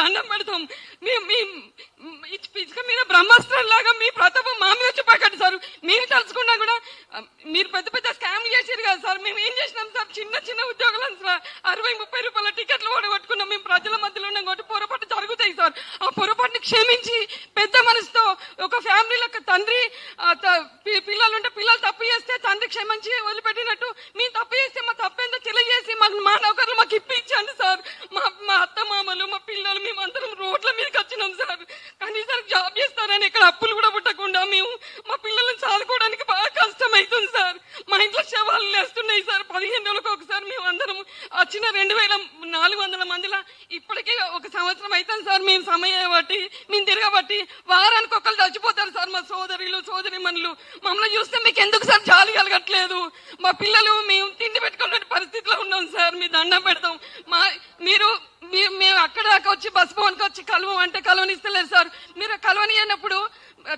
దండం పెడతాం. మీ మీ ఇచ్- మీద బ్రహ్మాస్త్రం లాగా మీ ప్రతాపం మా మీద చెప్పకండి సార్. మీరు తలుచుకున్నా కూడా మీరు పెద్ద పెద్ద స్కామ్లు చేసారు కదా సార్. మేము ఏం చేసినాం సార్? చిన్న చిన్న ఉద్యోగాలను సార్. అరవై ముప్పై రూపాయల టికెట్లు ఓడగొట్టుకున్నాం. మేము ప్రజల మధ్యలో ఉన్నాం కాబట్టి పొరపాటు జరుగుతాయి సార్. ఆ పొరపాటుని క్షమించి పెద్ద మనసుతో ఒక ఫ్యామిలీలకు తండ్రి పిల్లలు ఉంటే పిల్లలుంటే పిల్లలు తప్పు చేస్తే తండ్రి క్షమించి వదిలిపెట్టినట్టు మేము తప్పు చేస్తే మా తప్పేందో తెలియజేసి మాకు మా నౌకర్లు మాకు ఇప్పించండి సార్ మా మా అత్త మామలు మా పిల్లలు మేమందరం రోడ్ల మీదకి వచ్చినాం సార్ కనీసం జాబ్ చేస్తారని ఇక్కడ అప్పులు కూడా పుట్టకుండా మేము మా పిల్లల్ని చదువుకోవడానికి బాగా కష్టం అవుతుంది సార్ మా ఇంట్లో శవాలు లేస్తున్నాయి సార్ పదిహేను రోజులకు ఒకసారి మేము అందరం వచ్చిన రెండు వేల నాలుగు వందల మందిలో ఇప్పటికే ఒక సంవత్సరం అవుతుంది సార్. మేము సమయం బట్టి మేము తిరగబట్టి వారానికి ఒకళ్ళు చచ్చిపోతారు సార్ మా సోదరులు సోదరి మనులు. మమ్మల్ని చూస్తే మీకు ఎందుకు సార్ జాలి కలగట్లేదు? మా పిల్లలు మేము తిండి పెట్టుకునే పరిస్థితిలో ఉన్నాం సార్. మీ దండం పెడతాం. మా మీరు మీరు మేము అక్కడ దాకా వచ్చి బస్ భవన్కి వచ్చి కలవం అంటే కలవనిస్తలేదు సార్. మీరు కలవనియనప్పుడు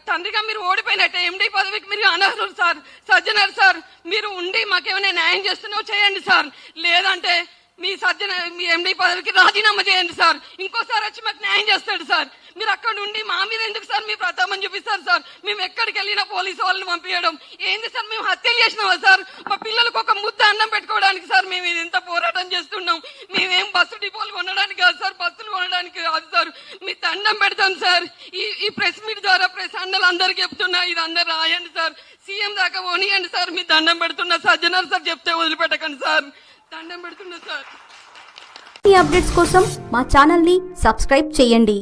తండ్రిగా మీరు ఓడిపోయినట్టే ఎండి పదవికి మీరు అనర్హులు సార్. సజ్జనర్ సార్ మీరు ఉండి మాకేమైనా న్యాయం చేస్తున్నావు చేయండి సార్. లేదంటే మీ సజ్జన మీ ఎండి పదవికి రాజీనామా చేయండి సార్. ఇంకోసారి వచ్చి మాకు న్యాయం చేస్తాడు సార్. మీరు అక్కడ ఉండి మా మీద ఎందుకు సార్ మీ ప్రతాపం చూపిస్తారు సార్? మేము ఎక్కడికి వెళ్ళినా పోలీసు వాళ్ళని పంపించడం ఏంది సార్ మేము హత్యలు చేసినామా సార్? మా పిల్లలకు ఒక ముద్ద అన్నం పెట్టుకోవడానికి సార్ మేము ఇది ఇంత పోరాటం చేస్తున్నాం. మేమేం బస్సు డిపోలు కొనడానికి కాదు సార్ బస్సులు కొనడానికి కాదు సార్. మీ దండం పెడతాం సార్. ఈ ఈ ప్రెస్ మీట్ ద్వారా ప్రెస్ అన్నలు అందరికి చెప్తున్నా ఇది అందరు రాయండి సార్. సీఎం దాకా పోనీయండి సార్. మీ దండం పెడుతున్నా సజ్జనార్ సార్ చెప్తే వదిలిపెట్టకండి సార్. దండం పెడుతున్నా సార్. ఈ అప్డేట్స్ కోసం మా ఛానల్ని సబ్స్క్రైబ్ చేయండి.